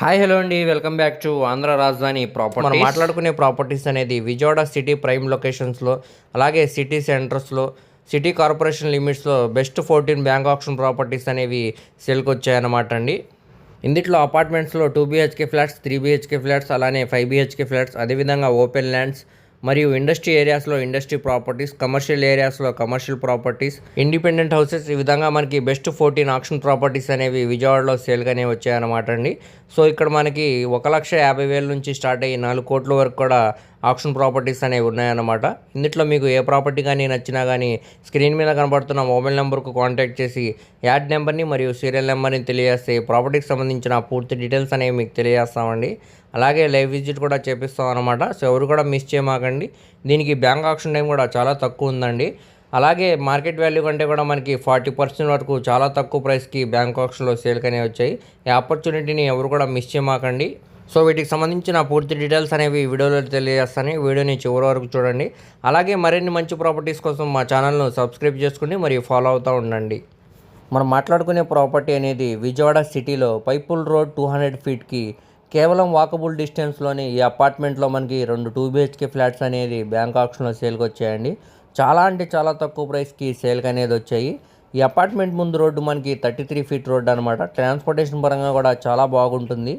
Hi hello అండి. Welcome back to Andhra Rajadhani property మనం మాట్లాడుకునే ప్రాపర్టీస్ అనేది విజయవాడ సిటీ ప్రైమ్ లొకేషన్స్లో అలాగే సిటీ సెంటర్స్లో సిటీ కార్పొరేషన్ లిమిట్స్లో best fourteen bank option properties అనేవి సేల్కి వచ్చాయన్నమాట అండి. ఇందుట్లో అపార్ట్మెంట్స్లో two BHK flats three BHK flats అలానే ఫైవ్ బీహెచ్కే ఫ్లాట్స్ అదేవిధంగా ఓపెన్ ల్యాండ్స్ మరియు ఇండస్ట్రీ ఏరియాస్లో ఇండస్ట్రీ ప్రాపర్టీస్ కమర్షియల్ ఏరియాస్లో కమర్షియల్ ప్రాపర్టీస్ ఇండిపెండెంట్ హౌసెస్ ఈ విధంగా మనకి బెస్ట్ ఫోర్టీన్ ఆక్షన్ ప్రాపర్టీస్ అనేవి విజయవాడలో సేల్గానే వచ్చాయన్నమాట అండి. సో ఇక్కడ మనకి ఒక లక్ష యాభై వేల నుంచి స్టార్ట్ అయ్యి నాలుగు కోట్ల వరకు కూడా ఆప్షన్ ప్రాపర్టీస్ అనేవి ఉన్నాయన్నమాట. ఇందులో మీకు ఏ ప్రాపర్టీ కానీ నచ్చినా కానీ స్క్రీన్ మీద కనబడుతున్న మొబైల్ నెంబర్కు కాంటాక్ట్ చేసి యాడ్ నెంబర్ని మరియు సీరియల్ నెంబర్ని తెలియజేస్తే ప్రాపర్టీకి సంబంధించిన పూర్తి డీటెయిల్స్ అనేవి మీకు తెలియజేస్తామండి. అలాగే లైవ్ విజిట్ కూడా చేపిస్తాం అనమాట సో ఎవరు కూడా మిస్ చేయమాకండి. దీనికి బ్యాంక్ ఆప్షన్ టైం కూడా చాలా తక్కువ ఉందండి. అలాగే మార్కెట్ వాల్యూ కంటే కూడా మనకి ఫార్టీ పర్సెంట్ వరకు చాలా తక్కువ ప్రైస్కి బ్యాంక్ ఆప్షన్లో సేల్కనే వచ్చాయి. ఈ ఆపర్చునిటీని ఎవరు కూడా మిస్ చేయమాకండి. సో వీటికి సంబంధించిన పూర్తి డీటెయిల్స్ అనేవి వీడియోలో తెలియజేస్తాను. వీడియోని చివరి వరకు చూడండి. అలాగే మరిన్ని మంచి ప్రాపర్టీస్ కోసం మా ఛానల్ను సబ్స్క్రైబ్ చేసుకుని మరియు ఫాలో అవుతూ ఉండండి. మనం మాట్లాడుకునే ప్రాపర్టీ అనేది విజయవాడ సిటీలో పైపుల్ రోడ్ టూ హండ్రెడ్ ఫీట్కి కేవలం వాకబుల్ డిస్టెన్స్లోని ఈ అపార్ట్మెంట్లో మనకి రెండు టూ బిహెచ్కే ఫ్లాట్స్ అనేది బ్యాంక్ ఆప్షన్లో సేల్కి వచ్చాయండి. చాలా అంటే చాలా తక్కువ ప్రైస్కి సేల్కి అనేది వచ్చాయి. ఈ అపార్ట్మెంట్ ముందు రోడ్డు మనకి థర్టీ త్రీ ఫీట్ రోడ్డు అనమాట ట్రాన్స్పోర్టేషన్ పరంగా కూడా చాలా బాగుంటుంది.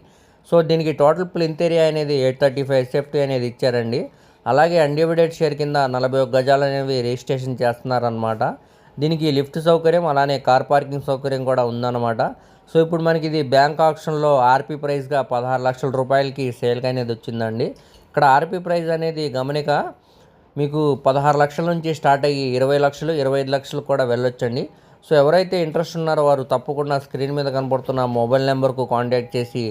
సో దీనికి టోటల్ ప్లింత్ ఏరియా అనేది ఎయిట్ థర్టీ ఫైవ్ సేఫ్టీ అనేది ఇచ్చారండి. అలాగే అన్డివిడెడ్ షేర్ కింద నలభై ఒక గజాలు అనేవి రిజిస్ట్రేషన్ చేస్తున్నారనమాట దీనికి లిఫ్ట్ సౌకర్యం అలానే కార్ పార్కింగ్ సౌకర్యం కూడా ఉందన్నమాట. సో ఇప్పుడు మనకి ఇది బ్యాంక్ ఆప్షన్లో ఆర్పీ ప్రైస్గా పదహారు లక్షల రూపాయలకి సేల్కి అనేది వచ్చిందండి. ఇక్కడ ఆర్పీ ప్రైస్ అనేది గమనిక మీకు పదహారు లక్షల నుంచి స్టార్ట్ అయ్యి ఇరవై లక్షలు ఇరవై ఐదు లక్షలు కూడా వెళ్ళొచ్చండి. సో ఎవరైతే ఇంట్రెస్ట్ ఉన్నారో వారు తప్పకుండా స్క్రీన్ మీద కనబడుతున్న మొబైల్ నెంబర్కు కాంటాక్ట్ చేసి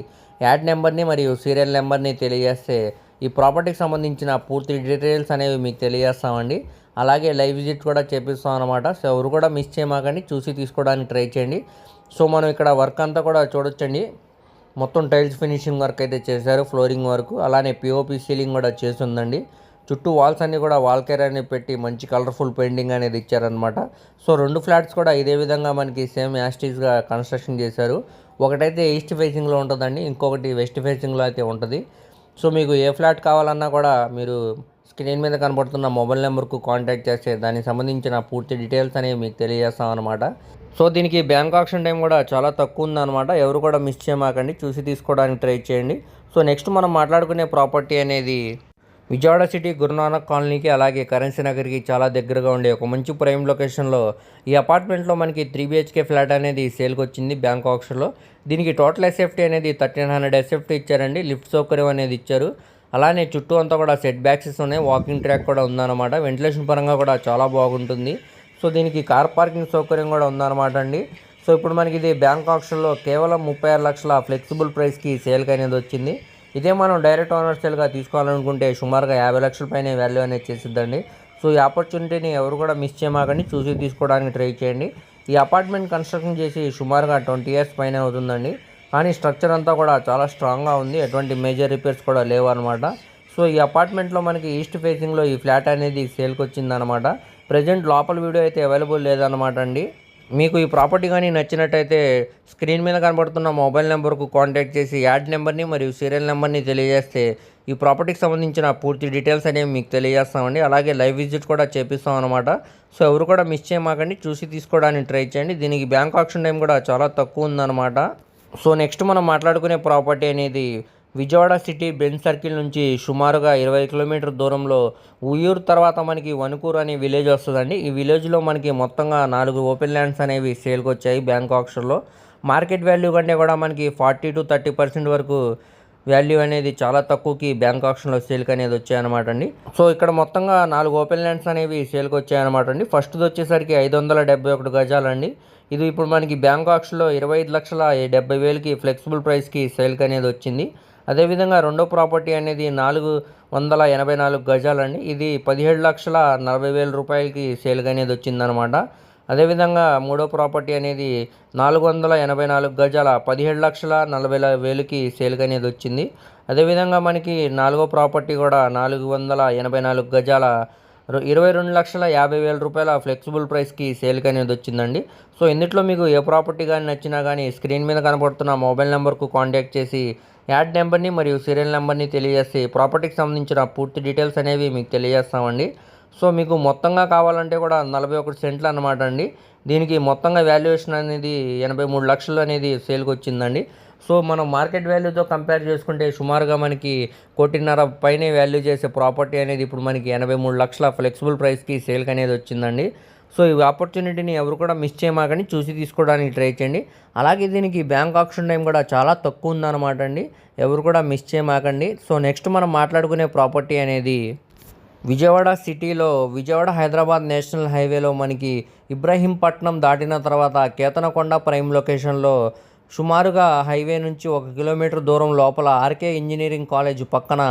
యాడ్ నెంబర్ని మరియు సీరియల్ నెంబర్ని తెలియజేస్తే ఈ ప్రాపర్టీకి సంబంధించిన పూర్తి డీటెయిల్స్ అనేవి మీకు తెలియజేస్తామండి. అలాగే లైవ్ విజిట్ కూడా చేపిస్తాం అనమాట సో ఎవరు కూడా మిస్ చేయమాకండి. చూసి తీసుకోవడానికి ట్రై చేయండి. సో మనం ఇక్కడ వర్క్ అంతా కూడా చూడొచ్చండి. మొత్తం టైల్స్ ఫినిషింగ్ వర్క్ అయితే చేశారు. ఫ్లోరింగ్ వర్క్ అలానే పిఓపి సీలింగ్ కూడా చేసి ఉందండి చుట్టూ వాల్స్ అన్నీ కూడా వాల్ కేర్ అనేది పెట్టి మంచి కలర్ఫుల్ పెయింటింగ్ అనేది ఇచ్చారనమాట సో రెండు ఫ్లాట్స్ కూడా ఇదే విధంగా మనకి సేమ్ యాస్టీస్గా కన్స్ట్రక్షన్ చేశారు. ఒకటైతే ఈస్ట్ ఫేసింగ్లో ఉంటుందండి ఇంకొకటి వెస్ట్ ఫేసింగ్లో అయితే ఉంటుంది. సో మీకు ఏ ఫ్లాట్ కావాలన్నా కూడా మీరు స్క్రీన్ మీద కనబడుతున్న మొబైల్ నెంబర్కు కాంటాక్ట్ చేస్తే దానికి సంబంధించిన పూర్తి డీటెయిల్స్ అనేవి మీకు తెలియజేస్తాం అనమాట సో దీనికి బ్యాంక్ ఆప్షన్ టైం కూడా చాలా తక్కువ ఉందన్నమాట. ఎవరు కూడా మిస్ చేయమాకండి చూసి తీసుకోవడానికి ట్రై చేయండి. సో నెక్స్ట్ మనం మాట్లాడుకునే ప్రాపర్టీ అనేది విజయవాడ సిటీ గురునానక్ కాలనీకి అలాగే కరెన్సీ నగర్కి చాలా దగ్గరగా ఉండే ఒక మంచి ప్రైమ్ లొకేషన్లో ఈ అపార్ట్మెంట్లో మనకి త్రీ బిహెచ్కే ఫ్లాట్ అనేది సేల్కి వచ్చింది బ్యాంక్ ఆప్షన్లో దీనికి టోటల్ ఎస్ఎఫ్టీ అనేది థర్టీన్ హండ్రెడ్ ఎస్ఎఫ్టీ ఇచ్చారండి. లిఫ్ట్ సౌకర్యం అనేది ఇచ్చారు. అలానే చుట్టూ అంతా కూడా సెట్ బ్యాక్సెస్ ఉన్నాయి. వాకింగ్ ట్రాక్ కూడా ఉందన్నమాట. వెంటిలేషన్ పరంగా కూడా చాలా బాగుంటుంది. సో దీనికి కార్ పార్కింగ్ సౌకర్యం కూడా ఉందన్నమాట అండి. సో ఇప్పుడు మనకి ఇది బ్యాంక్ ఆప్షన్లో కేవలం ముప్పై ఆరు లక్షల ఫ్లెక్సిబుల్ ప్రైస్కి సేల్కి అనేది వచ్చింది. ఇదే మనం డైరెక్ట్ ఓనర్ సేల్గా తీసుకోవాలనుకుంటే సుమారుగా యాభై లక్షల పైన వాల్యూ అనేది చేసిద్దండి. సో ఈ ఆపర్చునిటీని ఎవరు కూడా మిస్ చేయమాకండి. చూసి తీసుకోవడానికి ట్రై చేయండి. ఈ అపార్ట్మెంట్ కన్స్ట్రక్షన్ చేసి సుమారుగా ట్వంటీ ఇయర్స్ పైన అవుతుందండి. కానీ స్ట్రక్చర్ అంతా కూడా చాలా స్ట్రాంగ్గా ఉంది. ఎటువంటి మేజర్ రిపేర్స్ కూడా లేవు అనమాట సో ఈ అపార్ట్మెంట్లో మనకి ఈస్ట్ ఫేసింగ్లో ఈ ఫ్లాట్ అనేది సేల్కి వచ్చిందనమాట ప్రజెంట్ లోపల వీడియో అయితే అవైలబుల్ లేదనమాట అండి. మీకు ఈ ప్రాపర్టీ కానీ నచ్చినట్టయితే స్క్రీన్ మీద కనబడుతున్న మొబైల్ నెంబర్కు కాంటాక్ట్ చేసి యాడ్ నెంబర్ని మరియు సీరియల్ నెంబర్ని తెలియజేస్తే ఈ ప్రాపర్టీకి సంబంధించిన పూర్తి డీటెయిల్స్ అనేవి మీకు తెలియజేస్తామండి. అలాగే లైవ్ విజిట్ కూడా చేపిస్తాం అనమాట సో ఎవరు కూడా మిస్ చేయమాకండి. చూసి తీసుకోవడానికి ట్రై చేయండి. దీనికి బ్యాంక్ ఆప్షన్ టైం కూడా చాలా తక్కువ ఉందన్నమాట. సో నెక్స్ట్ మనం మాట్లాడుకునే ప్రాపర్టీ అనేది విజయవాడ సిటీ బెంచ్ సర్కిల్ నుంచి సుమారుగా ఇరవై కిలోమీటర్ దూరంలో ఉయ్యూరు తర్వాత మనకి వణుకూరు అనే విలేజ్ వస్తుందండి. ఈ విలేజ్లో మనకి మొత్తంగా నాలుగు ఓపెన్ ల్యాండ్స్ అనేవి సేల్కి వచ్చాయి బ్యాంక్ ఆప్షన్లో మార్కెట్ వాల్యూ కంటే కూడా మనకి ఫార్టీ టు థర్టీ పర్సెంట్ వరకు వాల్యూ అనేది చాలా తక్కువకి బ్యాంక్ ఆప్షన్లో సేల్కి అనేది వచ్చాయన్నమాట అండి. సో ఇక్కడ మొత్తంగా నాలుగు ఓపెన్ ల్యాండ్స్ అనేవి సేల్కి వచ్చాయన్నమాట అండి. ఫస్ట్ది వచ్చేసరికి ఐదు వందల డెబ్బై ఒకటి గజాలండి. ఇది ఇప్పుడు మనకి బ్యాంక్ ఆప్షన్లో ఇరవై ఐదు లక్షల డెబ్బై వేలకి ఫ్లెక్సిబుల్ ప్రైస్కి సేల్కి అనేది వచ్చింది. అదేవిధంగా రెండో ప్రాపర్టీ అనేది నాలుగు వందల ఎనభై నాలుగు గజాలండి. ఇది పదిహేడు లక్షల నలభై వేల రూపాయలకి సేల్గా అనేది వచ్చిందనమాట అదేవిధంగా మూడో ప్రాపర్టీ అనేది నాలుగు వందల ఎనభై నాలుగు గజాల పదిహేడు లక్షల నలభై వేలకి సేల్గా అనేది వచ్చింది. అదేవిధంగా మనకి నాలుగో ప్రాపర్టీ కూడా నాలుగు వందల ఎనభై నాలుగు గజాల ఇరవై రెండు లక్షల యాభై వేల రూపాయల ఫ్లెక్సిబుల్ ప్రైస్కి సేల్కి అనేది వచ్చిందండి. సో ఇందులో మీకు ఏ ప్రాపర్టీ కానీ నచ్చినా కానీ స్క్రీన్ మీద కనబడుతున్న మొబైల్ నెంబర్కు కాంటాక్ట్ చేసి యాడ్ నెంబర్ని మరియు సీరియల్ నెంబర్ని తెలియజేసి ప్రాపర్టీకి సంబంధించిన పూర్తి డీటెయిల్స్ అనేవి మీకు తెలియజేస్తామండి. సో మీకు మొత్తంగా కావాలంటే కూడా నలభై ఒకటి సెంట్లు అనమాట అండి. దీనికి మొత్తంగా వాల్యుయేషన్ అనేది ఎనభై మూడు లక్షలు అనేది సేల్కి వచ్చిందండి. సో మనం మార్కెట్ వాల్యూతో కంపేర్ చేసుకుంటే సుమారుగా మనకి కోటిన్నర పైనే వాల్యూ చేసే ప్రాపర్టీ అనేది ఇప్పుడు మనకి ఎనభై మూడు లక్షల ఫ్లెక్సిబుల్ ప్రైస్కి సేల్కి అనేది వచ్చిందండి. సో ఈ ఆపర్చునిటీని ఎవరు కూడా మిస్ చేయమాకని చూసి తీసుకోవడానికి ట్రై చేయండి. అలాగే దీనికి బ్యాంక్ ఆప్షన్ టైం కూడా చాలా తక్కువ ఉందన్నమాట అండి. ఎవరు కూడా మిస్ చేయమాకండి. సో నెక్స్ట్ మనం మాట్లాడుకునే ప్రాపర్టీ అనేది విజయవాడ సిటీలో విజయవాడ హైదరాబాద్ నేషనల్ హైవేలో మనకి ఇబ్రహీంపట్నం దాటిన తర్వాత కేతనకొండ ప్రైమ్ లొకేషన్లో సుమారుగా హైవే నుంచి ఒక కిలోమీటర్ దూరం లోపల ఆర్కే ఇంజనీరింగ్ కాలేజ్ పక్కన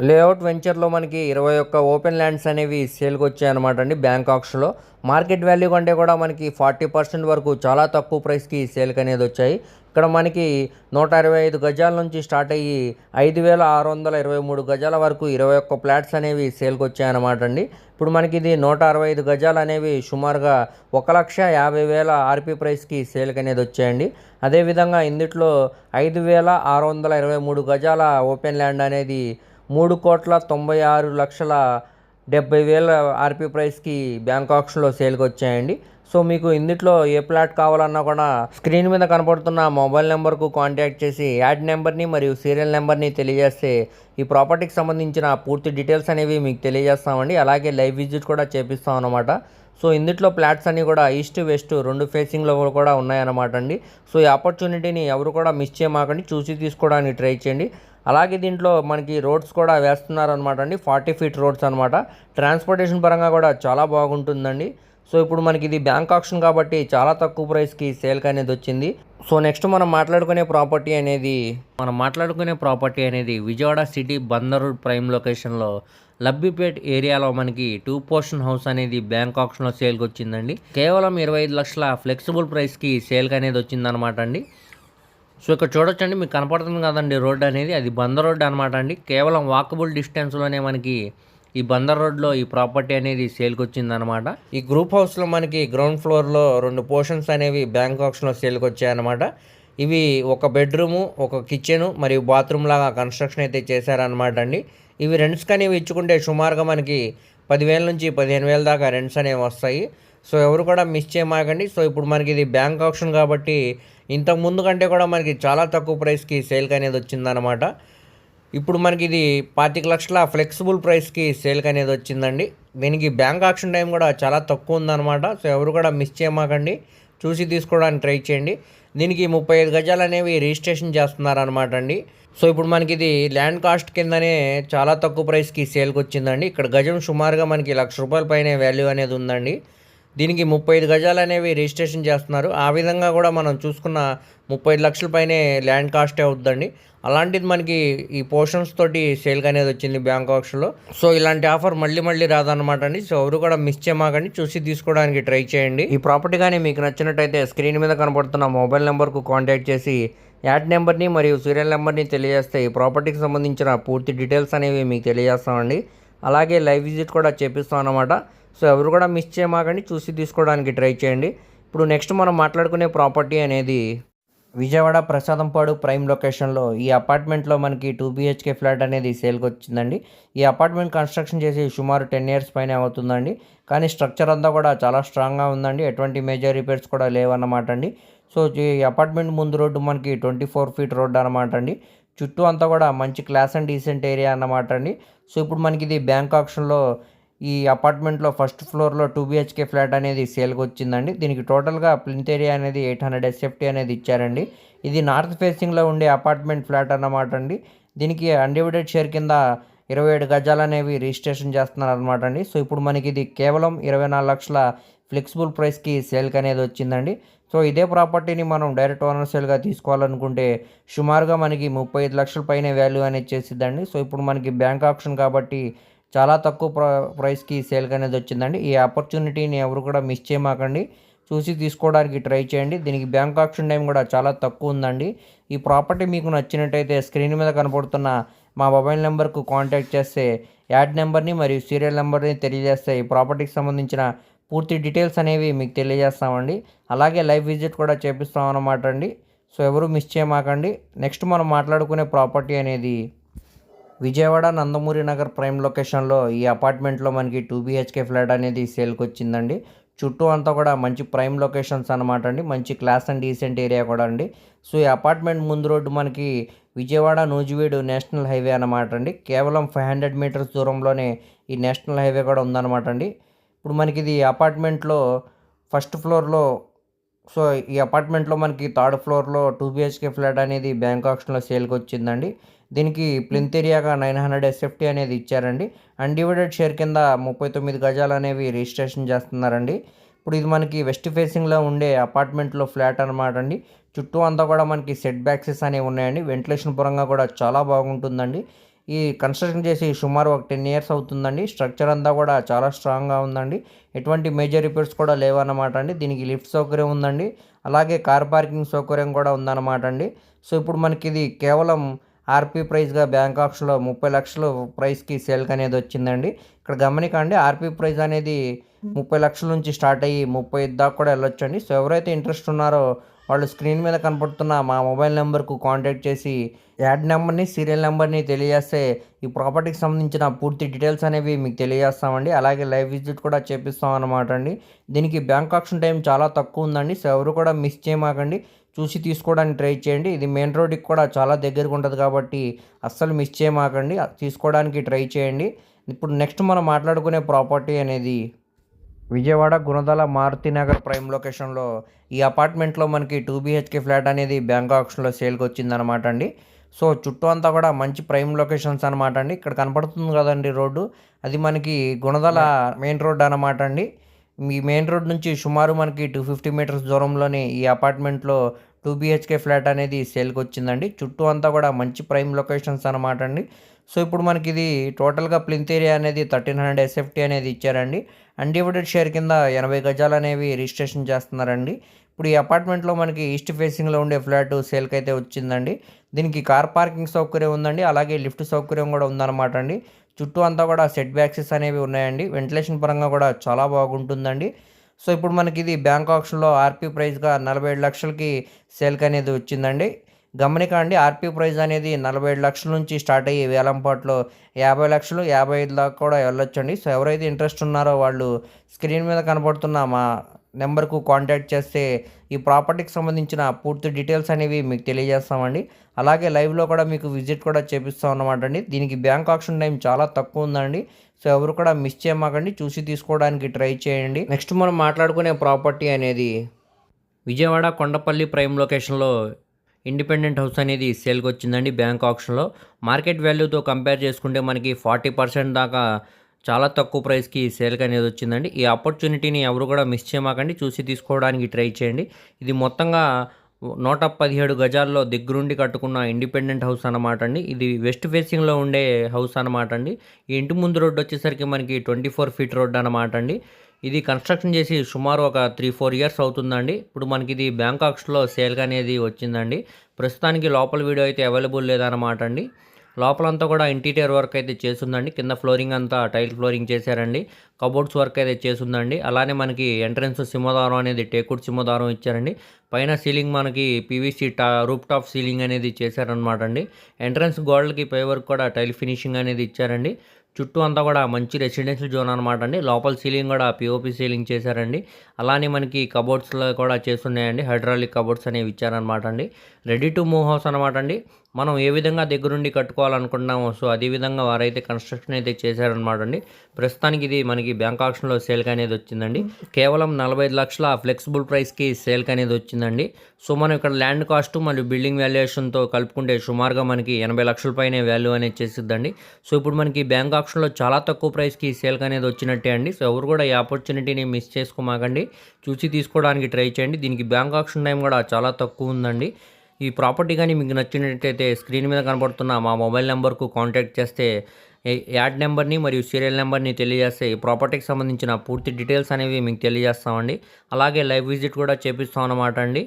లేఅవుట్ వెంచర్లో మనకి ఇరవై ఒక్క ఓపెన్ ల్యాండ్స్ అనేవి సేల్కి వచ్చాయన్నమాట అండి బ్యాంకాక్స్లో. మార్కెట్ వాల్యూ కంటే కూడా మనకి ఫార్టీ పర్సెంట్ వరకు చాలా తక్కువ ప్రైస్కి సేల్కి అనేది వచ్చాయి ఇక్కడ మనకి నూట ఇరవై ఐదు గజాల నుంచి స్టార్ట్ అయ్యి ఐదు వేల ఆరు వందల ఇరవై మూడు గజాల వరకు ఇరవై ఒక్క ప్లాట్స్ అనేవి సేల్కి వచ్చాయన్నమాట అండి. ఇప్పుడు మనకి ఇది నూట అరవై ఐదు గజాలు అనేవి సుమారుగా ఒక లక్ష యాభై వేల ఆర్పీ ప్రైస్కి సేల్కి అనేది వచ్చాయండి. అదేవిధంగా ఇందుట్లో ఐదు వేల ఆరు వందల ఇరవై మూడు గజాల ఓపెన్ ల్యాండ్ అనేది మూడు కోట్ల తొంభై ఆరు లక్షల డెబ్బై వేల ఆర్పీ ప్రైస్కి బ్యాంక్ ఆప్షన్లో సేల్కి వచ్చాయండి సో మీకు ఇందుట్లో ఏ ప్లాట్ కావాలన్నా కూడా స్క్రీన్ మీద కనపడుతున్న మొబైల్ నెంబర్కు కాంటాక్ట్ చేసి యాడ్ నెంబర్ని మరియు సీరియల్ నెంబర్ని తెలియజేస్తే ఈ ప్రాపర్టీకి సంబంధించిన పూర్తి డీటెయిల్స్ అనేవి మీకు తెలియజేస్తామండి. అలాగే లైవ్ విజిట్ కూడా చేపిస్తాం అనమాట సో ఇందుట్లో ప్లాట్స్ అన్నీ కూడా ఈస్ట్ వెస్ట్ రెండు ఫేసింగ్లో కూడా ఉన్నాయన్నమాట అండి సో ఈ ఆపర్చునిటీని ఎవరు కూడా మిస్ చేయమాకండి. చూసి తీసుకోవడానికి ట్రై చేయండి. అలాగే దీంట్లో మనకి రోడ్స్ కూడా వేస్తున్నారు అనమాట అండి. ఫార్టీ ఫీట్ రోడ్స్ అనమాట ట్రాన్స్పోర్టేషన్ పరంగా కూడా చాలా బాగుంటుందండి. సో ఇప్పుడు మనకి ఇది బ్యాంక్ ఆప్షన్ కాబట్టి చాలా తక్కువ ప్రైస్కి సేల్కి అనేది వచ్చింది. సో నెక్స్ట్ మనం మాట్లాడుకునే ప్రాపర్టీ అనేది మనం మాట్లాడుకునే ప్రాపర్టీ అనేది విజయవాడ సిటీ బందర్ ప్రైమ్ లొకేషన్లో లబ్బిపేట్ ఏరియాలో మనకి టూ పోర్షన్ హౌస్ అనేది బ్యాంక్ ఆప్షన్లో సేల్కి వచ్చిందండి. కేవలం ఇరవై ఐదు లక్షల ఫ్లెక్సిబుల్ ప్రైస్కి సేల్కి అనేది వచ్చిందనమాట అండి. సో ఇక్కడ చూడొచ్చండి మీకు కనపడుతుంది కదండి రోడ్ అనేది. అది బందర్ రోడ్ అనమాట అండి. కేవలం వాకబుల్ డిస్టెన్స్లోనే మనకి ఈ బందర్ రోడ్లో ఈ ప్రాపర్టీ అనేది సేల్కి వచ్చిందనమాట ఈ గ్రూప్ హౌస్లో మనకి గ్రౌండ్ ఫ్లోర్లో రెండు పోర్షన్స్ అనేవి బ్యాంక్ ఆక్షన్లో సేల్కి వచ్చాయన్నమాట. ఇవి ఒక బెడ్రూము ఒక కిచెను మరియు బాత్రూమ్ లాగా కన్స్ట్రక్షన్ అయితే చేశారనమాట అండి. ఇవి రెంట్స్ కనేవి ఇచ్చుకుంటే సుమారుగా మనకి పదివేల నుంచి పదిహేను వేల దాకా రెంట్స్ అనేవి వస్తాయి. సో ఎవరు కూడా మిస్ చేయమాకండి. సో ఇప్పుడు మనకి ఇది బ్యాంక్ ఆప్షన్ కాబట్టి ఇంతకు ముందు కంటే కూడా మనకి చాలా తక్కువ ప్రైస్కి సేల్కి అనేది వచ్చిందనమాట ఇప్పుడు మనకి ఇది పాతిక లక్షల ఫ్లెక్సిబుల్ ప్రైస్కి సేల్కి అనేది వచ్చిందండి. దీనికి బ్యాంక్ ఆప్షన్ టైం కూడా చాలా తక్కువ ఉందన్నమాట. సో ఎవరు కూడా మిస్ చేయమాకండి. చూసి తీసుకోవడానికి ట్రై చేయండి. దీనికి ముప్పై ఐదు గజాలు అనేవి రిజిస్ట్రేషన్ చేస్తున్నారనమాట అండి. సో ఇప్పుడు మనకి ఇది ల్యాండ్ కాస్ట్ కిందనే చాలా తక్కువ ప్రైస్కి సేల్కి వచ్చిందండి. ఇక్కడ గజం సుమారుగా మనకి లక్ష రూపాయల పైన వాల్యూ అనేది ఉందండి. దీనికి ముప్పై ఐదు గజాలు అనేవి రిజిస్ట్రేషన్ చేస్తున్నారు. ఆ విధంగా కూడా మనం చూసుకున్న ముప్పై ఐదు లక్షల పైనే ల్యాండ్ కాస్టే అవుతుందండి అలాంటిది మనకి ఈ పోర్షన్స్ తోటి సేల్గా అనేది వచ్చింది బ్యాంక్ ఆక్షన్లో సో ఇలాంటి ఆఫర్ మళ్ళీ మళ్ళీ రాదనమాట అండి. సో ఎవరు కూడా మిస్ చేయమాకండి. చూసి తీసుకోవడానికి ట్రై చేయండి. ఈ ప్రాపర్టీ కానీ మీకు నచ్చినట్టయితే స్క్రీన్ మీద కనబడుతున్న మొబైల్ నెంబర్కు కాంటాక్ట్ చేసి యాడ్ నెంబర్ని మరియు సీరియల్ నెంబర్ని తెలియజేస్తే ఈ ప్రాపర్టీకి సంబంధించిన పూర్తి డీటెయిల్స్ అనేవి మీకు తెలియజేస్తామండి. అలాగే లైవ్ విజిట్ కూడా చేపిస్తాం అన్నమాట సో ఎవరు కూడా మిస్ చేయమాకండి చూసి తీసుకోవడానికి ట్రై చేయండి. ఇప్పుడు నెక్స్ట్ మనం మాట్లాడుకునే ప్రాపర్టీ అనేది విజయవాడ ప్రసాదంపాడు ప్రైమ్ లొకేషన్లో ఈ అపార్ట్మెంట్లో మనకి టూ బిహెచ్కే ఫ్లాట్ అనేది సేల్కి వచ్చిందండి. ఈ అపార్ట్మెంట్ కన్స్ట్రక్షన్ చేసి సుమారు టెన్ ఇయర్స్ పైన అవుతుందండి. కానీ స్ట్రక్చర్ అంతా కూడా చాలా స్ట్రాంగ్గా ఉందండి. ఎటువంటి మేజర్ రిపేర్స్ కూడా లేవన్నమాట అండి. సో ఈ అపార్ట్మెంట్ ముందు రోడ్డు మనకి ట్వంటీ ఫోర్ ఫీట్ రోడ్డు అనమాట అండి. చుట్టూ అంతా కూడా మంచి క్లాస్ అండ్ డీసెంట్ ఏరియా అన్నమాట అండి. సో ఇప్పుడు మనకి ఇది బ్యాంక్ ఆప్షన్లో ఈ అపార్ట్మెంట్లో ఫస్ట్ ఫ్లోర్లో టూ బిహెచ్కే ఫ్లాట్ అనేది సేల్కి వచ్చిందండి. దీనికి టోటల్గా ప్లింత్ ఏరియా అనేది ఎయిట్ హండ్రెడ్ ఎస్ఎఫ్టీ అనేది ఇచ్చారండి. ఇది నార్త్ ఫేసింగ్లో ఉండే అపార్ట్మెంట్ ఫ్లాట్ అన్నమాట అండి. దీనికి అన్డివిడెడ్ షేర్ కింద ఇరవై ఏడు గజాలు అనేవి రిజిస్ట్రేషన్ చేస్తున్నారు అనమాట అండి సో ఇప్పుడు మనకి ఇది కేవలం ఇరవై నాలుగు లక్షల ఫ్లెక్సిబుల్ ప్రైస్కి సేల్కి అనేది వచ్చిందండి. సో ఇదే ప్రాపర్టీని మనం డైరెక్ట్ ఓనర్ సేల్గా తీసుకోవాలనుకుంటే సుమారుగా మనకి ముప్పై ఐదు లక్షల పైన వాల్యూ అనేది చేసిద్దండి. సో ఇప్పుడు మనకి బ్యాంక్ ఆప్షన్ కాబట్టి చాలా తక్కువ ప్ర ప్రైస్కి సేల్ అనేది వచ్చిందండి. ఈ ఆపర్చునిటీని ఎవరు కూడా మిస్ చేయమాకండి. చూసి తీసుకోవడానికి ట్రై చేయండి. దీనికి బ్యాంక్ ఆప్షన్ టైం కూడా చాలా తక్కువ ఉందండి. ఈ ప్రాపర్టీ మీకు నచ్చినట్టయితే స్క్రీన్ మీద కనపడుతున్న మా మొబైల్ నెంబర్కు కాంటాక్ట్ చేస్తే యాడ్ నెంబర్ని మరియు సీరియల్ నెంబర్ని తెలియజేస్తే ఈ ప్రాపర్టీకి సంబంధించిన పూర్తి డీటెయిల్స్ అనేవి మీకు తెలియజేస్తామండి. అలాగే లైవ్ విజిట్ కూడా చేపిస్తాం అన్నమాట అండి. సో ఎవరు మిస్ చేయమాకండి. నెక్స్ట్ మనం మాట్లాడుకునే ప్రాపర్టీ అనేది విజయవాడ నందమూరి నగర్ ప్రైమ్ లొకేషన్లో ఈ అపార్ట్మెంట్లో మనకి టూ బీహెచ్కే ఫ్లాట్ అనేది సేల్కి వచ్చిందండి చుట్టూ అంతా కూడా మంచి ప్రైమ్ లొకేషన్స్ అనమాట అండి. మంచి క్లాస్ అండ్ డీసెంట్ ఏరియా కూడా అండి. సో ఈ అపార్ట్మెంట్ ముందు రోడ్డు మనకి విజయవాడ నూజివీడు నేషనల్ హైవే అనమాట అండి. కేవలం ఫైవ్ హండ్రెడ్ మీటర్స్ దూరంలోనే ఈ నేషనల్ హైవే కూడా ఉందన్నమాట అండి. ఇప్పుడు మనకి ఇది అపార్ట్మెంట్లో ఫస్ట్ ఫ్లోర్లో సో ఈ అపార్ట్మెంట్లో మనకి థర్డ్ ఫ్లోర్లో టూ బిహెచ్కే ఫ్లాట్ అనేది బ్యాంక్ ఆప్షన్లో సేల్కి వచ్చిందండి దీనికి ప్లింత్ ఏరియాగా నైన్ హండ్రెడ్ ఎస్ఎఫ్టీ అనేది ఇచ్చారండి. అన్డివైడెడ్ షేర్ కింద ముప్పై తొమ్మిది గజాలు అనేవి రిజిస్ట్రేషన్ చేస్తున్నారండి. ఇప్పుడు ఇది మనకి వెస్ట్ ఫేసింగ్లో ఉండే అపార్ట్మెంట్లో ఫ్లాట్ అనమాట అండి. చుట్టూ అంతా కూడా మనకి సెట్ బ్యాక్సెస్ అనేవి ఉన్నాయండి. వెంటిలేషన్ పరంగా కూడా చాలా బాగుంటుందండి. ఈ కన్స్ట్రక్షన్ చేసి సుమారు ఒక టెన్ ఇయర్స్ అవుతుందండి. స్ట్రక్చర్ అంతా కూడా చాలా స్ట్రాంగ్గా ఉందండి. ఎటువంటి మేజర్ రిపేర్స్ కూడా లేవన్నమాట అండి. దీనికి లిఫ్ట్ సౌకర్యం ఉందండి. అలాగే కార్ పార్కింగ్ సౌకర్యం కూడా ఉందన్నమాట అండి. సో ఇప్పుడు మనకి ఇది కేవలం ఆర్పీ ప్రైస్గా బ్యాంక్ ఆప్షన్లో ముప్పై లక్షలు ప్రైస్కి సేల్కి అనేది వచ్చిందండి. ఇక్కడ గమనికండి ఆర్పీ ప్రైస్ అనేది ముప్పై లక్షల నుంచి స్టార్ట్ అయ్యి ముప్పై దాకా కూడా వెళ్ళొచ్చండి. సో ఎవరైతే ఇంట్రెస్ట్ ఉన్నారో వాళ్ళు స్క్రీన్ మీద కనపడుతున్న మా మొబైల్ నెంబర్కు కాంటాక్ట్ చేసి యాడ్ నెంబర్ని సీరియల్ నెంబర్ని తెలియజేస్తే ఈ ప్రాపర్టీకి సంబంధించిన పూర్తి డీటెయిల్స్ అనేవి మీకు తెలియజేస్తామండి. అలాగే లైవ్ విజిట్ కూడా చేపిస్తాం అనమాట అండి దీనికి బ్యాంక్ ఆప్షన్ టైం చాలా తక్కువ ఉందండి. సో ఎవరు కూడా మిస్ చేయమాకండి. చూసి తీసుకోవడానికి ట్రై చేయండి. ఇది మెయిన్ రోడ్కి కూడా చాలా దగ్గరగా ఉంటుంది కాబట్టి అస్సలు మిస్ చేయమాకండి. తీసుకోవడానికి ట్రై చేయండి. ఇప్పుడు నెక్స్ట్ మనం మాట్లాడుకునే ప్రాపర్టీ అనేది విజయవాడ గుణదల మారుతినగర్ ప్రైమ్ లొకేషన్లో ఈ అపార్ట్మెంట్లో మనకి టూ బీహెచ్కే ఫ్లాట్ అనేది బ్యాంక్ ఆప్షన్లో సేల్కి వచ్చిందనమాట అండి. సో చుట్టూ అంతా కూడా మంచి ప్రైమ్ లొకేషన్స్ అనమాట అండి. ఇక్కడ కనపడుతుంది కదండి రోడ్డు. అది మనకి గుణదల మెయిన్ రోడ్ అనమాట అండి. మీ మెయిన్ రోడ్ నుంచి సుమారు మనకి టూ ఫిఫ్టీ మీటర్స్ దూరంలోనే ఈ అపార్ట్మెంట్లో టూ బీహెచ్కే ఫ్లాట్ అనేది సేల్కి వచ్చిందండి. చుట్టూ అంతా కూడా మంచి ప్రైమ్ లొకేషన్స్ అనమాట అండి. సో ఇప్పుడు మనకి ఇది టోటల్గా ప్లింత్ ఏరియా అనేది థర్టీన్ హండ్రెడ్ ఎస్ఎఫ్టీ అనేది ఇచ్చారండి. అన్డివైడెడ్ షేర్ కింద ఎనభై గజాలు అనేవి రిజిస్ట్రేషన్ చేస్తున్నారండి. ఇప్పుడు ఈ అపార్ట్మెంట్లో మనకి ఈస్ట్ ఫేసింగ్లో ఉండే ఫ్లాట్ సేల్కి అయితే వచ్చిందండి. దీనికి కార్ పార్కింగ్ సౌకర్యం ఉందండి. అలాగే లిఫ్ట్ సౌకర్యం కూడా ఉందన్నమాట అండి. చుట్టూ అంతా కూడా సెట్ బ్యాక్సెస్ అనేవి ఉన్నాయండి. వెంటిలేషన్ పరంగా కూడా చాలా బాగుంటుందండి. సో ఇప్పుడు మనకి ఇది బ్యాంక్ ఆప్షన్లో ఆర్పీ ప్రైస్గా నలభై ఏడు లక్షలకి సేల్కి అనేది వచ్చిందండి. గమనికండి ఆర్పీ ప్రైస్ అనేది నలభై ఏడు లక్షల నుంచి స్టార్ట్ అయ్యి వేలంపాట్లో యాభై లక్షలు యాభై ఐదు దాకా కూడా వెళ్ళొచ్చండి. సో ఎవరైతే ఇంట్రెస్ట్ ఉన్నారో వాళ్ళు స్క్రీన్ మీద కనపడుతున్న మా నెంబర్కు కాంటాక్ట్ చేస్తే ఈ ప్రాపర్టీకి సంబంధించిన పూర్తి డీటెయిల్స్ అనేవి మీకు తెలియజేస్తామండి. అలాగే లైవ్లో కూడా మీకు విజిట్ కూడా చేపిస్తాం అన్నమాట అండి. దీనికి బ్యాంక్ ఆప్షన్ టైం చాలా తక్కువ ఉందండి. సో ఎవరు కూడా మిస్ చేయమాకండి. చూసి తీసుకోవడానికి ట్రై చేయండి. నెక్స్ట్ మనం మాట్లాడుకునే ప్రాపర్టీ అనేది విజయవాడ కొండపల్లి ప్రైమ్ లొకేషన్లో ఇండిపెండెంట్ హౌస్ అనేది సేల్కి వచ్చిందండి బ్యాంక్ ఆప్షన్లో. మార్కెట్ వాల్యూతో కంపేర్ చేసుకుంటే మనకి ఫార్టీ పర్సెంట్ దాకా చాలా తక్కువ ప్రైస్కి సేల్కి అనేది వచ్చిందండి. ఈ ఆపర్చునిటీని ఎవరు కూడా మిస్ చేయమాకండి. చూసి తీసుకోవడానికి ట్రై చేయండి. ఇది మొత్తంగా నూట పదిహేడు గజాల్లో దగ్గరుండి కట్టుకున్న ఇండిపెండెంట్ హౌస్ అనమాట అండి ఇది వెస్ట్ ఫేసింగ్లో ఉండే హౌస్ అనమాట అండి ఈ ఇంటి ముందు రోడ్డు వచ్చేసరికి మనకి ట్వంటీ ఫోర్ ఫీట్ రోడ్డు అనమాట అండి ఇది కన్స్ట్రక్షన్ చేసి సుమారు ఒక త్రీ ఫోర్ ఇయర్స్ అవుతుందండి. ఇప్పుడు మనకి ఇది బ్యాంకాక్స్లో సేల్గా అనేది వచ్చిందండి. ప్రస్తుతానికి లోపల వీడియో అయితే అవైలబుల్ లేదన్నమాట అండి లోపలంతా కూడా ఇంటీరియర్ వర్క్ అయితే చేస్తుందండి. కింద ఫ్లోరింగ్ అంతా టైల్ ఫ్లోరింగ్ చేశారండి. కబోర్డ్స్ వర్క్ అయితే చేస్తుందండి. అలానే మనకి ఎంట్రన్స్ సింహదారం అనేది టేకుడ్ సింహదారం ఇచ్చారండి. పైన సీలింగ్ మనకి పీవీసీ టా రూప్ టాప్ సీలింగ్ అనేది చేశారనమాట అండి ఎంట్రన్స్ గోడలకి పై వర్క్ కూడా టైల్ ఫినిషింగ్ అనేది ఇచ్చారండి. చుట్టూ అంతా కూడా మంచి రెసిడెన్షియల్ జోన్ అనమాట అండి లోపల సీలింగ్ కూడా పిఓపి సీలింగ్ చేశారండి. అలానే మనకి కబోర్డ్స్లో కూడా చేస్తున్నాయండి. హైడ్రాలిక్ కబోర్డ్స్ అనేవి ఇచ్చారనమాట అండి రెడీ టు మూవ్ హౌస్ అనమాట అండి మనం ఏ విధంగా దగ్గరుండి కట్టుకోవాలనుకుంటున్నామో సో అదే విధంగా వారైతే కన్స్ట్రక్షన్ అయితే చేశారనమాట అండి. ప్రస్తుతానికి ఇది మనకి బ్యాంక్ ఆప్షన్లో సేల్కి అనేది వచ్చిందండి. కేవలం నలభై ఐదు లక్షల ఫ్లెక్సిబుల్ ప్రైస్కి సేల్కి అనేది వచ్చిందండి. సో మనం ఇక్కడ ల్యాండ్ కాస్ట్ మరియు బిల్డింగ్ వాల్యుయేషన్తో కలుపుకుంటే సుమారుగా మనకి ఎనభై లక్షల పైనే వాల్యూ అనేది చేసిద్దండి. సో ఇప్పుడు మనకి బ్యాంక్ ఆప్షన్లో చాలా తక్కువ ప్రైస్కి సేల్కి అనేది వచ్చినట్టే అండి. సో ఎవరు కూడా ఈ ఆపర్చునిటీని మిస్ చేసుకోమాకండి. చూసి తీసుకోవడానికి ట్రై చేయండి. దీనికి బ్యాంక్ ఆప్షన్ టైం కూడా చాలా తక్కువ ఉందండి. ఈ ప్రాపర్టీ కానీ మీకు నచ్చినట్టయితే స్క్రీన్ మీద కనబడుతున్న మా మొబైల్ నెంబర్కు కాంటాక్ట్ చేస్తే యాడ్ నెంబర్ని మరియు సీరియల్ నెంబర్ని తెలియజేస్తే ఈ ప్రాపర్టీకి సంబంధించిన పూర్తి డీటెయిల్స్ అనేవి మీకు తెలియజేస్తామండి. అలాగే లైవ్ విజిట్ కూడా చేపిస్తాం అన్నమాట అండి.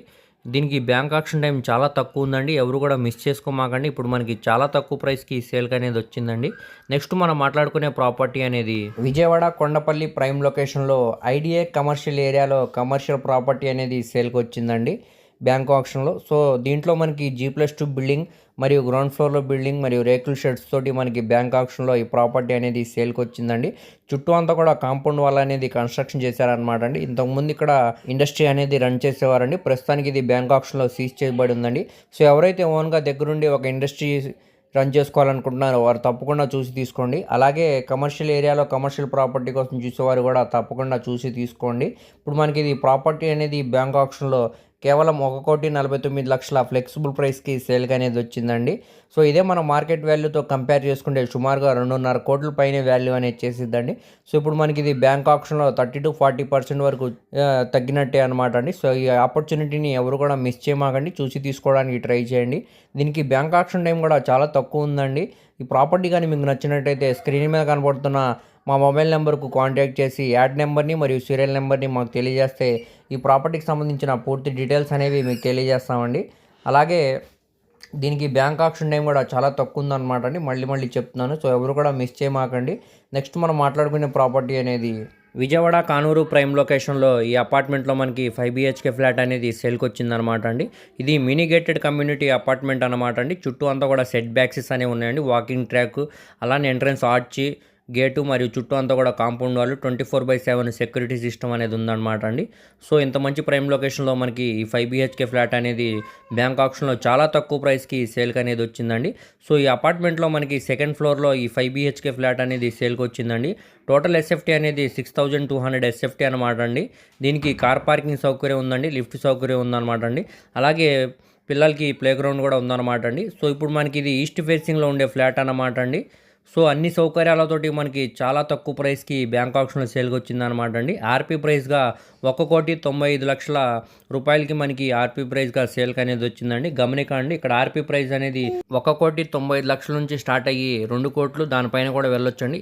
దీనికి బ్యాంక్ ఆక్షన్ టైం చాలా తక్కువ ఉందండి. ఎవరు కూడా మిస్ చేసుకోమాకండి. ఇప్పుడు మనకి చాలా తక్కువ ప్రైస్కి సేల్కి అనేది వచ్చిందండి. నెక్స్ట్ మనం మాట్లాడుకునే ప్రాపర్టీ అనేది విజయవాడ కొండపల్లి ప్రైమ్ లొకేషన్లో ఐడిఏ కమర్షియల్ ఏరియాలో కమర్షియల్ ప్రాపర్టీ అనేది సేల్కి వచ్చిందండి. బ్యాంక్ ఆప్షన్లో. సో దీంట్లో మనకి జీ ప్లస్ టూ బిల్డింగ్ మరియు గ్రౌండ్ ఫ్లోర్లో బిల్డింగ్ మరియు రేకుల షెడ్స్ తోటి మనకి బ్యాంక్ ఆప్షన్లో ఈ ప్రాపర్టీ అనేది సేల్కి వచ్చిందండి. చుట్టూ అంతా కూడా కాంపౌండ్ వాల్ అనేది కన్స్ట్రక్షన్ చేశారనమాట అండి. ఇంతకుముందు ఇక్కడ ఇండస్ట్రీ అనేది రన్ చేసేవారండి. ప్రస్తుతానికి ఇది బ్యాంక్ ఆప్షన్లో సీజ్ చేయబడి ఉందండి. సో ఎవరైతే ఓన్గా దగ్గరుండి ఒక ఇండస్ట్రీ రన్ చేసుకోవాలనుకుంటున్నారో వారు తప్పకుండా చూసి తీసుకోండి. అలాగే కమర్షియల్ ఏరియాలో కమర్షియల్ ప్రాపర్టీ కోసం చూసేవారు కూడా తప్పకుండా చూసి తీసుకోండి. ఇప్పుడు మనకి ఇది ప్రాపర్టీ అనేది బ్యాంక్ ఆప్షన్లో కేవలం ఒక కోటి నలభై తొమ్మిది లక్షల ఫ్లెక్సిబుల్ ప్రైస్కి సేల్కి అనేది వచ్చిందండి. సో ఇదే మనం మార్కెట్ వాల్యూతో కంపేర్ చేసుకుంటే సుమారుగా రెండున్నర కోట్ల పైన వాల్యూ అనేది చేసిద్దండి. సో ఇప్పుడు మనకి ఇది బ్యాంక్ ఆప్షన్లో థర్టీ టు ఫార్టీ పర్సెంట్ వరకు తగ్గినట్టే అనమాట అండి. సో ఈ ఆపర్చునిటీని ఎవరు కూడా మిస్ చేయమాకండి. చూసి తీసుకోవడానికి ట్రై చేయండి. దీనికి బ్యాంక్ ఆప్షన్ టైం కూడా చాలా తక్కువ ఉందండి. ఈ ప్రాపర్టీ కానీ మీకు నచ్చినట్టయితే స్క్రీన్ మీద కనబడుతున్న మా మొబైల్ నెంబర్కు కాంటాక్ట్ చేసి యాడ్ నెంబర్ని మరియు సీరియల్ నెంబర్ని మాకు తెలియజేస్తే ఈ ప్రాపర్టీకి సంబంధించిన పూర్తి డీటెయిల్స్ అనేవి మీకు తెలియజేస్తామండి. అలాగే దీనికి బ్యాంక్ ఆప్షన్ టైం కూడా చాలా తక్కువ ఉందన్నమాట అండి. మళ్ళీ మళ్ళీ చెప్తున్నాను. సో ఎవరు కూడా మిస్ చేయమాకండి. నెక్స్ట్ మనం మాట్లాడుకునే ప్రాపర్టీ అనేది విజయవాడ కానూరు ప్రైమ్ లొకేషన్లో ఈ అపార్ట్మెంట్లో మనకి ఫైవ్ బిహెచ్కే ఫ్లాట్ అనేది సేల్కి వచ్చిందనమాట అండి. ఇది మినీ గేటెడ్ కమ్యూనిటీ అపార్ట్మెంట్ అనమాట అండి. చుట్టూ అంతా కూడా సెట్ బ్యాక్సెస్ అనేవి ఉన్నాయండి. వాకింగ్ ట్రాక్ అలానే ఎంట్రన్స్ ఆర్చి గేటు మరియు చుట్టూ అంతా కూడా కాంపౌండ్ వాళ్ళు twenty four by seven security system అనేది ఉందన్నమాట అండి. సో ఇంత మంచి ప్రైమ్ లొకేషన్లో మనకి ఈ ఫైవ్ బిహెచ్కే ఫ్లాట్ అనేది బ్యాంక్ ఆప్షన్లో చాలా తక్కువ ప్రైస్కి సేల్కి అనేది వచ్చిందండి. సో ఈ అపార్ట్మెంట్లో మనకి సెకండ్ ఫ్లోర్లో ఈ ఫైవ్ బిహెచ్కే ఫ్లాట్ అనేది సేల్కి వచ్చిందండి. టోటల్ ఎస్ఎఫ్టీ అనేది six thousand two hundred SFT అనమాట అండి. దీనికి కార్ పార్కింగ్ సౌకర్యం ఉందండి లిఫ్ట్ సౌకర్యం ఉందన్నమాట అండి. అలాగే పిల్లలకి ప్లే గ్రౌండ్ కూడా ఉందన్నమాట అండి. సో ఇప్పుడు మనకి ఇది ఈస్ట్ ఫేసింగ్లో ఉండే ఫ్లాట్ అన్నమాట అండి. సో అన్ని సౌకర్యాలతోటి మనకి చాలా తక్కువ ప్రైస్కి బ్యాంక్ ఆప్షన్లో సేల్కి వచ్చిందనమాట అండి. ఆర్పీ ప్రైస్గా ఒక కోటి తొంభై ఐదు లక్షల రూపాయలకి మనకి ఆర్పీ ప్రైస్గా సేల్కి అనేది వచ్చిందండి గమనికండి ఇక్కడ ఆర్పీ ప్రైస్ అనేది ఒక కోటి తొంభై ఐదు లక్షల నుంచి స్టార్ట్ అయ్యి రెండు కోట్లు దానిపైన కూడా వెళ్ళొచ్చండి.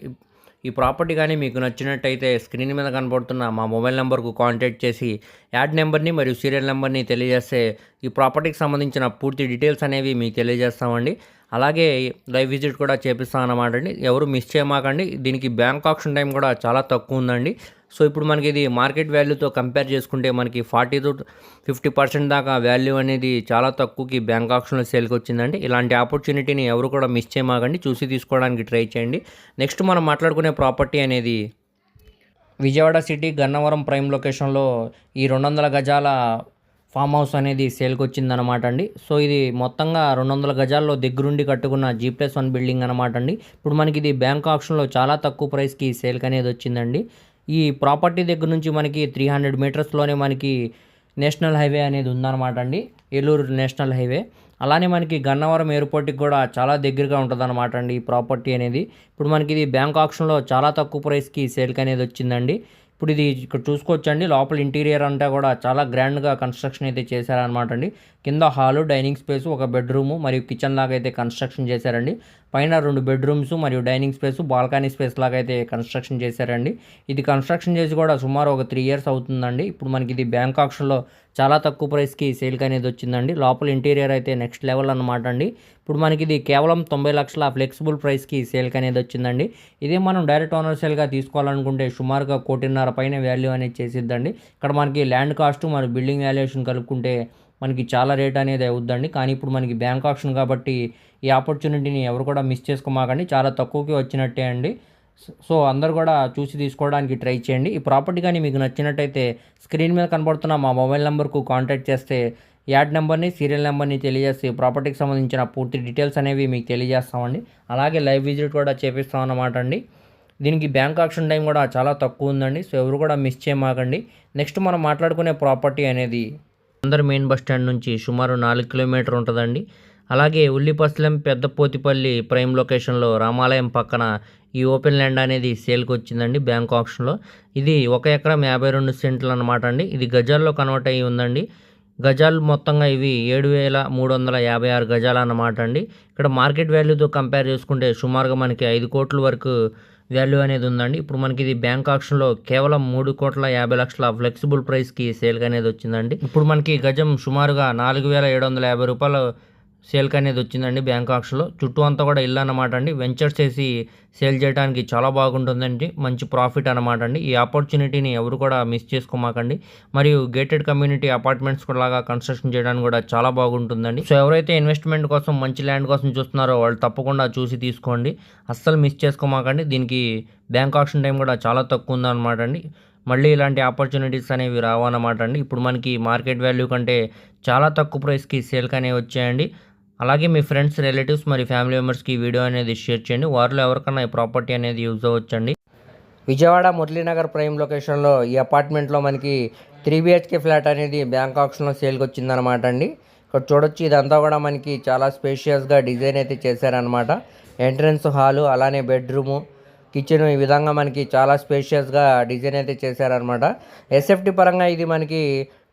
ఈ ప్రాపర్టీ కానీ మీకు నచ్చినట్టయితే స్క్రీన్ మీద కనబడుతున్న మా మొబైల్ నెంబర్కు కాంటాక్ట్ చేసి యాడ్ నెంబర్ని మరియు సీరియల్ నెంబర్ని తెలియజేస్తే ఈ ప్రాపర్టీకి సంబంధించిన పూర్తి డీటెయిల్స్ అనేవి మీకు తెలియజేస్తామండి. అలాగే లైవ్ విజిట్ కూడా చేపిస్తాం అన్నమాట అండి. ఎవరు మిస్ చేయమాకండి. దీనికి బ్యాంక్ ఆప్షన్ టైం కూడా చాలా తక్కువ ఉందండి. సో ఇప్పుడు మనకి ఇది మార్కెట్ వాల్యూతో కంపేర్ చేసుకుంటే మనకి ఫార్టీ టు ఫిఫ్టీ పర్సెంట్ దాకా వాల్యూ అనేది చాలా తక్కువకి బ్యాంక్ ఆప్షన్లో సేల్కి వచ్చిందండి. ఇలాంటి ఆపర్చునిటీని ఎవరు కూడా మిస్ చేయమాగండి చూసి తీసుకోవడానికి ట్రై చేయండి. నెక్స్ట్ మనం మాట్లాడుకునే ప్రాపర్టీ అనేది విజయవాడ సిటీ గన్నవరం ప్రైమ్ లొకేషన్లో ఈ రెండు వందల గజాల ఫామ్ హౌస్ అనేది సేల్కి వచ్చిందనమాట అండి. సో ఇది మొత్తంగా రెండు వందల గజాల్లో దగ్గరుండి కట్టుకున్న జీ ప్లస్ వన్ బిల్డింగ్ అనమాట అండి. ఇప్పుడు మనకి ఇది బ్యాంక్ ఆప్షన్లో చాలా తక్కువ ప్రైస్కి సేల్కి అనేది వచ్చిందండి. ఈ ప్రాపర్టీ దగ్గర నుంచి మనకి త్రీ హండ్రెడ్ మీటర్స్లోనే మనకి నేషనల్ హైవే అనేది ఉందన్నమాట అండి. Eluru national highway. అలానే మనకి గన్నవరం ఎయిర్పోర్ట్కి కూడా చాలా దగ్గరగా ఉంటుంది అనమాట అండి ఈ ప్రాపర్టీ అనేది. ఇప్పుడు మనకి ఇది బ్యాంక్ ఆప్షన్లో చాలా తక్కువ ప్రైస్కి సేల్కి అనేది వచ్చిందండి. ఇప్పుడు ఇది ఇక్కడ చూసుకోవచ్చండి. లోపల ఇంటీరియర్ అంతా కూడా చాలా గ్రాండ్గా కన్స్ట్రక్షన్ అయితే చేశారనమాట అండి. కింద హాలు డైనింగ్ స్పేస్ ఒక బెడ్రూమ్ మరియు కిచెన్ లాగా అయితే కన్స్ట్రక్షన్ చేశారండి. పైన రెండు బెడ్రూమ్స్ మరియు డైనింగ్ స్పేస్ బాల్కనీ స్పేస్ లాగా అయితే కన్స్ట్రక్షన్ చేశారండి. ఇది కన్స్ట్రక్షన్ చేసి కూడా సుమారు ఒక త్రీ ఇయర్స్ అవుతుందండి. ఇప్పుడు మనకి ఇది బ్యాంక్ ఆప్షన్లో చాలా తక్కువ ప్రైస్కి సేల్కి అనేది వచ్చిందండి. లోపల ఇంటీరియర్ అయితే నెక్స్ట్ లెవెల్ అనమాట అండి. ఇప్పుడు మనకి ఇది కేవలం తొంభై లక్షల ఫ్లెక్సిబుల్ ప్రైస్కి సేల్కి అనేది వచ్చిందండి. ఇదే మనం డైరెక్ట్ ఓనర్ సేల్గా తీసుకోవాలనుకుంటే సుమారుగా కోటిన్నర పైన వాల్యూ అనేది చేసిద్దండి. ఇక్కడ మనకి ల్యాండ్ కాస్ట్ మరియు బిల్డింగ్ వాల్యుయేషన్ కలుపుకుంటే మనకి చాలా రేట్ అనేది అవుద్దండి. కానీ ఇప్పుడు మనకి బ్యాంక్ ఆప్షన్ కాబట్టి ఈ ఆపర్చునిటీని ఎవరు కూడా మిస్ చేసుకోమాకండి. చాలా తక్కువకి వచ్చినట్టే అండి. సో అందరు కూడా చూసి తీసుకోవడానికి ట్రై చేయండి. ఈ ప్రాపర్టీ కానీ మీకు నచ్చినట్టయితే స్క్రీన్ మీద కనబడుతున్న మా మొబైల్ నెంబర్కు కాంటాక్ట్ చేస్తే యాడ్ నెంబర్ని సీరియల్ నెంబర్ని తెలియజేసి ప్రాపర్టీకి సంబంధించిన పూర్తి డీటెయిల్స్ అనేవి మీకు తెలియజేస్తామండి. అలాగే లైవ్ విజిట్ కూడా చేపిస్తాం అన్నమాట అండి. దీనికి బ్యాంక్ ఆప్షన్ టైం కూడా చాలా తక్కువ ఉందండి. సో ఎవరు కూడా మిస్ చేయమాకండి. నెక్స్ట్ మనం మాట్లాడుకునే ప్రాపర్టీ అనేది అందరు మెయిన్ బస్ స్టాండ్ నుంచి సుమారు నాలుగు కిలోమీటర్ ఉంటుందండి. అలాగే ఉల్లిపస్లెం పెద్దపోతిపల్లి ప్రైమ్ లొకేషన్లో రామాలయం పక్కన ఈ ఓపెన్ ల్యాండ్ అనేది సేల్కి వచ్చిందండి బ్యాంక్ ఆప్షన్లో. ఇది ఒక ఎకరం యాభై రెండు సెంట్లు అనమాట అండి. ఇది గజాల్లో కన్వర్ట్ అయ్యి ఉందండి. గజాలు మొత్తంగా ఇవి ఏడు వేల మూడు వందల యాభై ఆరు గజాలు అన్నమాట అండి. ఇక్కడ మార్కెట్ వాల్యూతో కంపేర్ చేసుకుంటే సుమారుగా మనకి ఐదు కోట్ల వరకు వాల్యూ అనేది ఉందండి. ఇప్పుడు మనకి ఇది బ్యాంక్ ఆప్షన్లో కేవలం మూడు కోట్ల యాభై లక్షల ఫ్లెక్సిబుల్ ప్రైస్కి సేల్ అనేది వచ్చిందండి. ఇప్పుడు మనకి గజం సుమారుగా నాలుగు వేల ఏడు వందల యాభై రూపాయలు సేల్కి అనేది వచ్చిందండి బ్యాంక్ ఆక్షన్లో. చుట్టూ అంతా కూడా ఇల్లు అనమాట అండి వెంచర్స్ వేసి సేల్ చేయడానికి చాలా బాగుంటుందండి. మంచి ప్రాఫిట్ అనమాట అండి ఈ ఆపర్చునిటీని ఎవరు కూడా మిస్ చేసుకోమాకండి. మరియు గేటెడ్ కమ్యూనిటీ అపార్ట్మెంట్స్ కూడా లాగా కన్స్ట్రక్షన్ చేయడానికి కూడా చాలా బాగుంటుందండి. సో ఎవరైతే ఇన్వెస్ట్మెంట్ కోసం మంచి ల్యాండ్ కోసం చూస్తున్నారో వాళ్ళు తప్పకుండా చూసి తీసుకోండి. అస్సలు మిస్ చేసుకోమాకండి. దీనికి బ్యాంక్ ఆప్షన్ టైం కూడా చాలా తక్కువ ఉందన్నమాట అండి మళ్ళీ ఇలాంటి ఆపర్చునిటీస్ అనేవి రావన్నమాట అండి ఇప్పుడు మనకి మార్కెట్ వాల్యూ కంటే చాలా తక్కువ ప్రైస్కి సేల్కి అనేవి వచ్చాయండి. అలాగే మీ ఫ్రెండ్స్ రిలేటివ్స్ మరి ఫ్యామిలీ మెంబర్స్కి ఈ వీడియో అనేది షేర్ చేయండి. వారిలో ఎవరికైనా ఈ ప్రాపర్టీ అనేది యూజ్ అవ్వచ్చండి. విజయవాడ మురళీనగర్ ప్రైమ్ లొకేషన్లో ఈ అపార్ట్మెంట్లో మనకి త్రీ బిహెచ్కే ఫ్లాట్ అనేది బ్యాంక్ ఆప్షన్లో సేల్కి వచ్చిందనమాట అండి. ఇక్కడ చూడొచ్చు ఇదంతా కూడా మనకి చాలా స్పేషియస్గా డిజైన్ అయితే చేశారనమాట ఎంట్రన్స్ హాలు అలానే బెడ్రూము కిచెన్ ఈ విధంగా మనకి చాలా స్పేషియస్గా డిజైన్ అయితే చేశారనమాట ఎస్ఎఫ్టీ పరంగా ఇది మనకి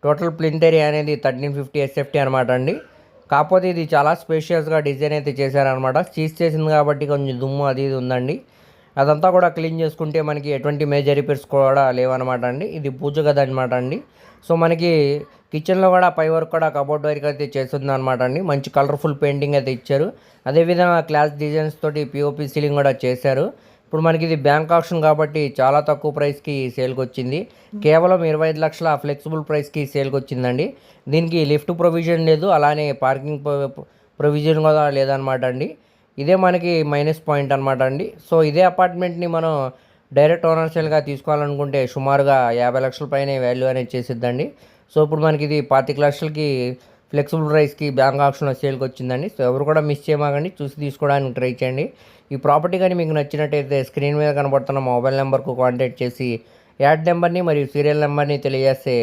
టోటల్ ప్లింట్ ఏరియా అనేది థర్టీన్ ఫిఫ్టీ ఎస్ఎఫ్టీ అనమాట అండి. కాకపోతే ఇది చాలా స్పేషియస్గా డిజైన్ అయితే చేశారనమాట చీజ్ చేసింది కాబట్టి కొంచెం దుమ్ము అది ఇది ఉందండి. అదంతా కూడా క్లీన్ చేసుకుంటే మనకి ఎటువంటి మేజర్ రిపేర్స్ కూడా లేవన్నమాట అండి. ఇది పూజ గది అనమాట అండి. సో మనకి కిచెన్లో కూడా పై వరకు కూడా కబోర్డ్ వరకు అయితే చేస్తుంది అనమాట అండి. మంచి కలర్ఫుల్ పెయింటింగ్ అయితే ఇచ్చారు. అదేవిధంగా క్లాస్ డిజైన్స్ తోటి పిఓపి సీలింగ్ కూడా చేశారు. ఇప్పుడు మనకి ఇది బ్యాంక్ ఆప్షన్ కాబట్టి చాలా తక్కువ ప్రైస్కి సేల్కి వచ్చింది. కేవలం ఇరవై ఐదు లక్షల ఫ్లెక్సిబుల్ ప్రైస్కి సేల్కి వచ్చిందండి. దీనికి లిఫ్ట్ ప్రొవిజన్ లేదు అలానే పార్కింగ్ ప్రొవిజన్ కూడా లేదనమాట అండి. ఇదే మనకి మైనస్ పాయింట్ అనమాట అండి. సో ఇదే అపార్ట్మెంట్ని మనం డైరెక్ట్ ఓనర్షియల్గా తీసుకోవాలనుకుంటే సుమారుగా యాభై లక్షల పైన వాల్యూ అనేది చేసిద్దండి. సో ఇప్పుడు మనకి ఇది పాతిక లక్షలకి ఫ్లెక్సిబుల్ ప్రైస్కి బ్యాంక్ ఆప్షన్లో సేల్కి వచ్చిందండి. సో ఎవరు కూడా మిస్ చేయమాకండి చూసి తీసుకోవడానికి ట్రై చేయండి. ఈ ప్రాపర్టీ కానీ మీకు నచ్చినట్టయితే స్క్రీన్ మీద కనబడుతున్న మొబైల్ నెంబర్కు కాంటాక్ట్ చేసి యాడ్ నెంబర్ని మరియు సీరియల్ నెంబర్ని తెలియజేస్తే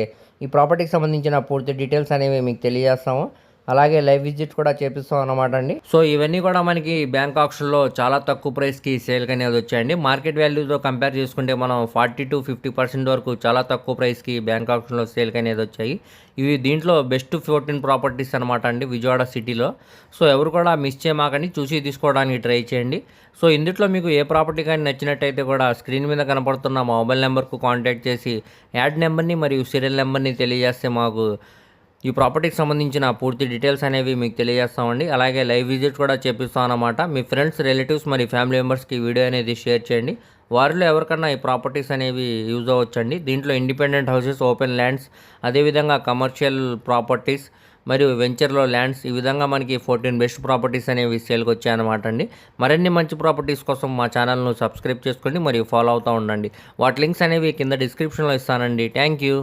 ఈ ప్రాపర్టీకి సంబంధించిన పూర్తి డీటెయిల్స్ అనేవి మీకు తెలియజేస్తాము. అలాగే లైవ్ విజిట్ కూడా చేపిస్తాం అనమాట అండి. సో ఇవన్నీ కూడా మనకి బ్యాంక్ ఆప్షన్లో చాలా తక్కువ ప్రైస్కి సేల్కి అనేది వచ్చాయండి. మార్కెట్ వాల్యూతో కంపేర్ చేసుకుంటే మనం ఫార్టీ టు ఫిఫ్టీ పర్సెంట్ వరకు చాలా తక్కువ ప్రైస్కి బ్యాంక్ ఆప్షన్లో సేల్కి అనేది వచ్చాయి. ఇవి దీంట్లో బెస్ట్ ఫోర్టీన్ ప్రాపర్టీస్ అనమాట అండి విజయవాడ సిటీలో. సో ఎవరు కూడా మిస్ చేయమాకండి చూసి తీసుకోవడానికి ట్రై చేయండి. సో ఇందులో మీకు ఏ ప్రాపర్టీ కానీ నచ్చినట్టయితే కూడా స్క్రీన్ మీద కనపడుతున్న మొబైల్ నెంబర్కు కాంటాక్ట్ చేసి యాడ్ నెంబర్ని మరియు సీరియల్ నెంబర్ని తెలియజేస్తే మాకు ఈ ప్రాపర్టీకి సంబంధించిన పూర్తి డీటెయిల్స్ అనేవి మీకు తెలియజేస్తామండి. అలాగే లైవ్ విజిట్ కూడా చేపిస్తాం అన్నమాట మీ ఫ్రెండ్స్ రిలేటివ్స్ మరి ఫ్యామిలీ మెంబర్స్కి వీడియో అనేది షేర్ చేయండి. వారిలో ఎవరికన్నా ఈ ప్రాపర్టీస్ అనేవి యూజ్ అవ్వచ్చండి. దీంట్లో ఇండిపెండెంట్ హౌసెస్ ఓపెన్ ల్యాండ్స్ అదేవిధంగా కమర్షియల్ ప్రాపర్టీస్ మరియు వెంచర్లో ల్యాండ్స్. ఈ విధంగా మనకి ఫోర్టీన్ బెస్ట్ ప్రాపర్టీస్ అనేవి సేల్కి వచ్చాయన్నమాట అండి. మరిన్ని మంచి ప్రాపర్టీస్ కోసం మా ఛానల్ను సబ్స్క్రైబ్ చేసుకోండి మరియు ఫాలో అవుతూ ఉండండి. వాటి లింక్స్ అనేవి కింద డిస్క్రిప్షన్లో ఇస్తానండి. Thank you.